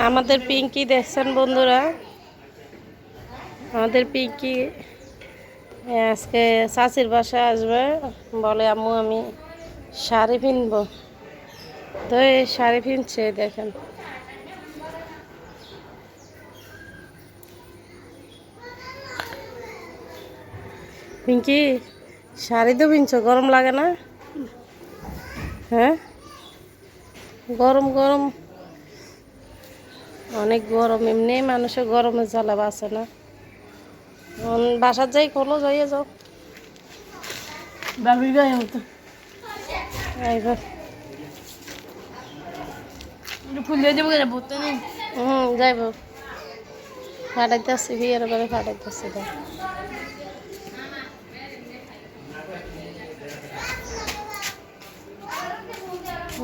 আমাদের পিঙ্কি দেখছেন বন্ধুরা? আমাদের পিঙ্কি আজকে চাচির বাসায় আসবে। বলে, আম্মু, আমি শাড়ি কিনবো তো এই শাড়ি কিনছে দেখেন। পিঙ্কি, শাড়ি তো কিনছো গরম লাগে না? হ্যাঁ? গরম গরম। অনেক গরম, এমনি মানুষের গরমে জ্বালা বাসে না। বাসার যাই খোলো যাইয়ে যাও। বাবি গায়ে মতো। এইবার ফুল দিয়ে যাব কেন? বলতে নেই। হুম যাইব ফাটাইতে আসছি বিয়ের পরে ফাটাইতে আসছি দেখ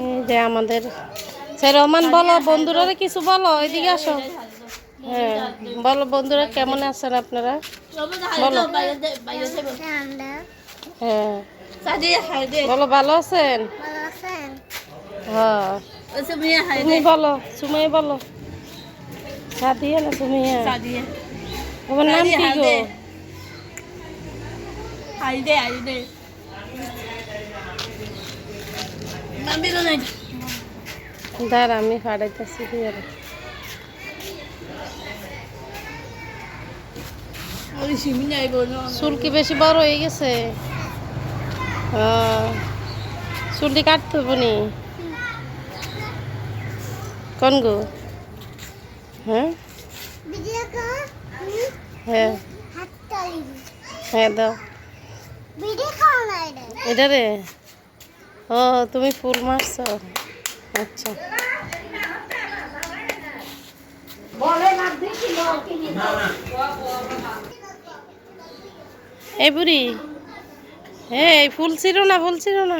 এই যে আমাদের। সে রহমান বলো বন্ধুরা কিছু বলো? এদিকে আসো। হ্যাঁ বলো বন্ধুরা কেমন আছেন আপনারা? বলো। হ্যাঁ। বলো ভালো আছেন? হ্যাঁ। তুমি বলো সুমাই বলো। সাদিয়া না সুমাইয়া তোমার নাম কি গো? দাঁড়া আমি ফাটাইতেছি চুল কি বেশি বড় হয়ে গেছে। হ্যাঁ। চুলটি কাটতে হবে নি? কোন গো? হ্যাঁ? হ্যাঁ। হ্যাঁ দাও। এটা রে ও তুমি ফুল মারছো। আচ্ছা। এই বুড়ি। এই ফুল ছিল না ফুল ছিল না।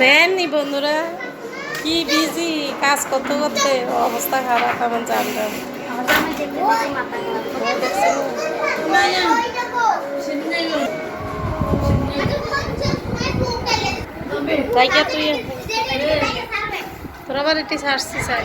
দেননি বন্ধুরা কি বিজি কাজ করতে করতে অবস্থা খারাপ আমার জানলাম তুই তোরা আবার এটি চাই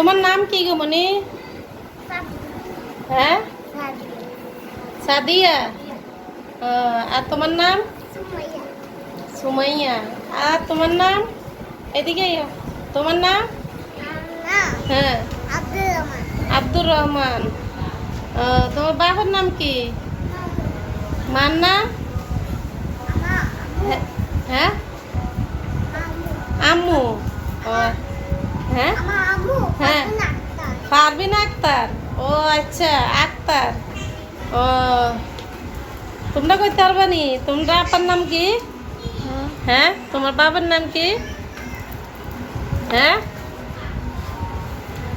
তোমার নাম কি গো মনি হ্যাঁ? সাদিয়া। ও, আর তোমার নাম? সুমাইয়া। আর তোমার নাম? এদিকে আইও। তোমার নাম? হ্যাঁ। আব্দুর রহমান। ও, তোমার বাবার নাম কি? মার নাম? হ্যাঁ- হ্যাঁ? আম্মু। ও হ্যাঁ? হ্যাঁ। পারবিন আক্তার? ও আচ্ছা আক্তার। ও তোমরা কইতে পারবানি তোমরা আপার নাম কি? হ্যাঁ। তোমার বাবার নাম কি? হ্যাঁ?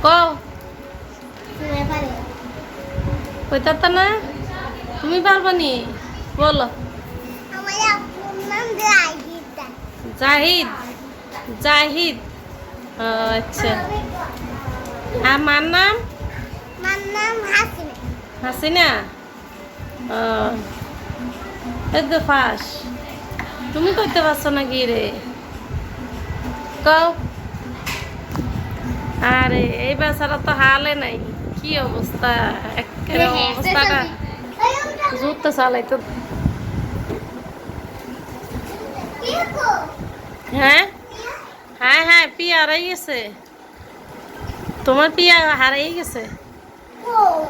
কও কইতে না? তুমি পারবানি বলো। জাহিদ। জাহিদ। আচ্ছা। আমার নাম? হাসিনা। ও। এই তো ফাঁস। তুমি করতে পারছ নাকি রে? কও। আরে এই বেচারা তো হালে নাই। কি অবস্থা? অবস্থাটা জুতো চালাই তো হ্যাঁ? হ্যাঁ হ্যাঁ পিয়া হারাই গেছে। তোমার পিয়া হারাই গেছে?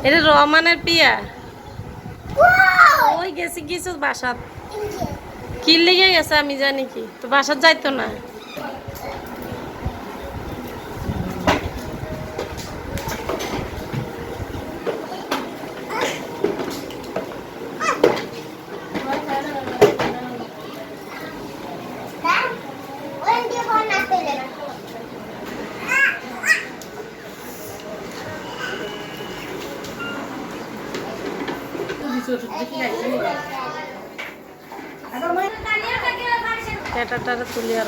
এটা রহমানের পিয়া। ওই গেছি কিছু বাসাত। কি লেগে গেছে আমি জানি কি? তো বাসাত যাইতো না। পেটাটারে তুলি আর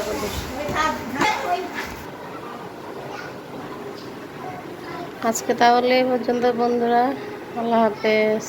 আজকে তাহলে এই পর্যন্ত বন্ধুরা আল্লাহ হাফেজ।